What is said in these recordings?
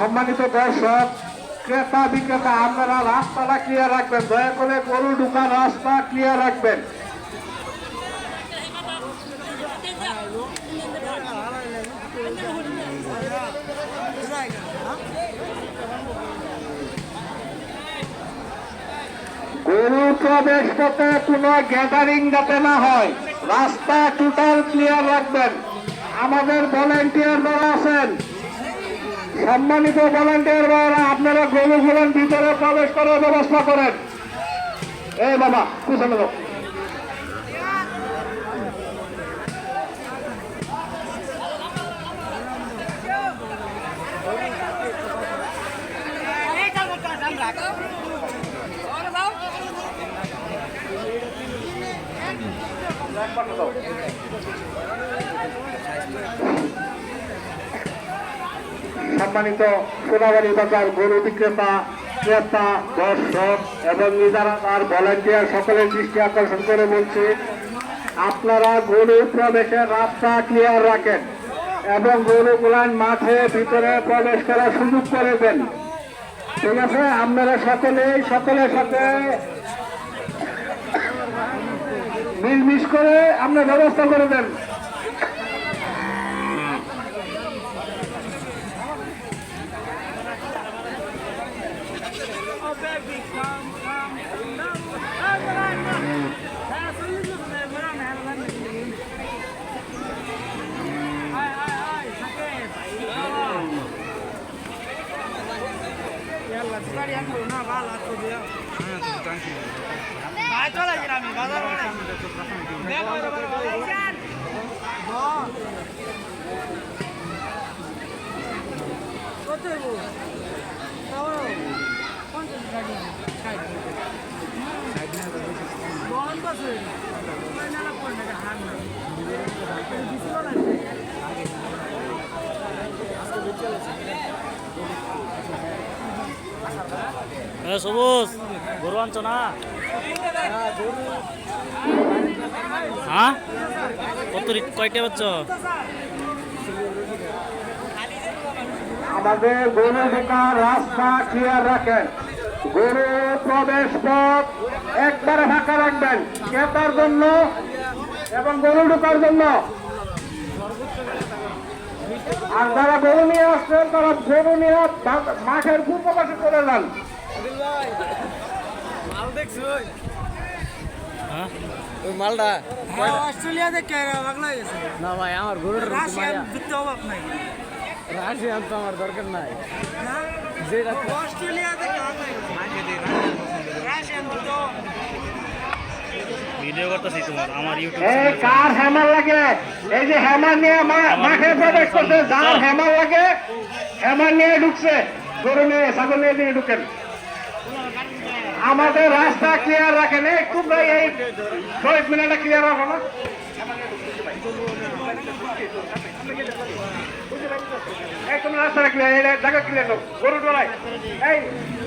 সম্মানিত দর্শক, ক্রেতা বিক্রেতা, আপনারা রাস্তাটা ক্লিয়ার রাখবেন। দয়া করে গরু ঢুকার রাস্তা ক্লিয়ার রাখবেন। গরু প্রবেশ পথে কোনো গ্যাদারিং যাতে না হয়, রাস্তা টোটাল ক্লিয়ার রাখবেন। আমাদের ভলেন্টিয়ার যারা আছেন সম্মানিত ভলেন্টিয়ার ভাইরা আপনারা গরুগুলোর ভিতরে প্রবেশ করার ব্যবস্থা করেন। এই বাবা কুশলে দাও সম্মানিত সোনাবাড়ি বাজার গরু বিক্রেতা, ক্রেতা, দর্শক এবং ইজারাদার ভলেন্টিয়ার সকলের দৃষ্টি আকর্ষণ করে বলছি, আপনারা গরু প্রবেশের রাস্তা ক্লিয়ার রাখেন এবং গরু গরুগুলান মাঠে ভিতরে প্রবেশ করার সুযোগ করে দেন। ঠিক আছে, আপনারা সকলেই সকলের সাথে মিলমিশ করে আপনার ব্যবস্থা করে দেন। চলে গেলাম বাজার কত সবুজ, গরু আনছো না? হ্যাঁ? কত কয়টা পাচ্ছ আমাদের গরু ঢোকার রাস্তা ক্লিয়ার রাখেন। গরু প্রবেশ পথ একবারে ফাঁকা রাখবেন। ক্রেতার জন্য এবং গরু ঢোকার জন্য। আর যারা গরু নিয়ে আসছেন, তারা গরু নিয়ে মাঠের পূর্ব চলে যান। ওই মালটা? অস্ট্রেলিয়া দেখে বাংলা গেছে। না ভাই আমার গরুটার রাশিয়ান মায়া। অভাব নাই। রাশিয়ান তো আমার দরকার নাই। যেটা অস্ট্রেলিয়া দেখে রাশিয়ান যুদ্ধ ভিডিও করতেছি তোমার আমার ইউটিউব এই কার হ্যামার লাগে? এই যে হ্যামার নিয়ে মাঠে প্রবেশ করছে যার হ্যামার লাগে হ্যামার নিয়ে ঢুকছে। গরু নিয়ে ছাগল নিয়ে নিয়ে ঢুকেন। আমাদের রাস্তা ক্লিয়ার রাখেন। খুব ভাই এই শহীদ মিনারটা ক্লিয়ার রাখো না? এই তুমি রাস্তাটা ক্লিয়ার এই জায়গা ক্লিয়ার করো গরু ডোলাই এই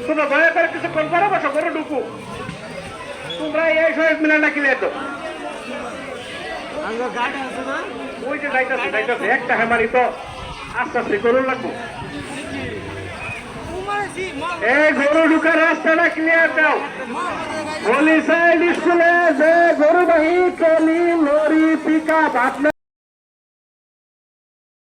তোমরা দয়া করে কিছুক্ষণ পরে বসো গরু ঢুকু তোমরা এই শহীদ মিনারটা ক্লিয়ার দাও আমার গাড়ি আছে ওই যে যাইতাছে যাইতাছে। একটা হ্যামারি তো আস্তে আস্তে গরু লাগবো। এই গরু ঢুকার রাস্তাটা ক্লিয়ার দাও। মল পুলিশ স্কুলে যে গরুবাহী ট্রলি লরি পিক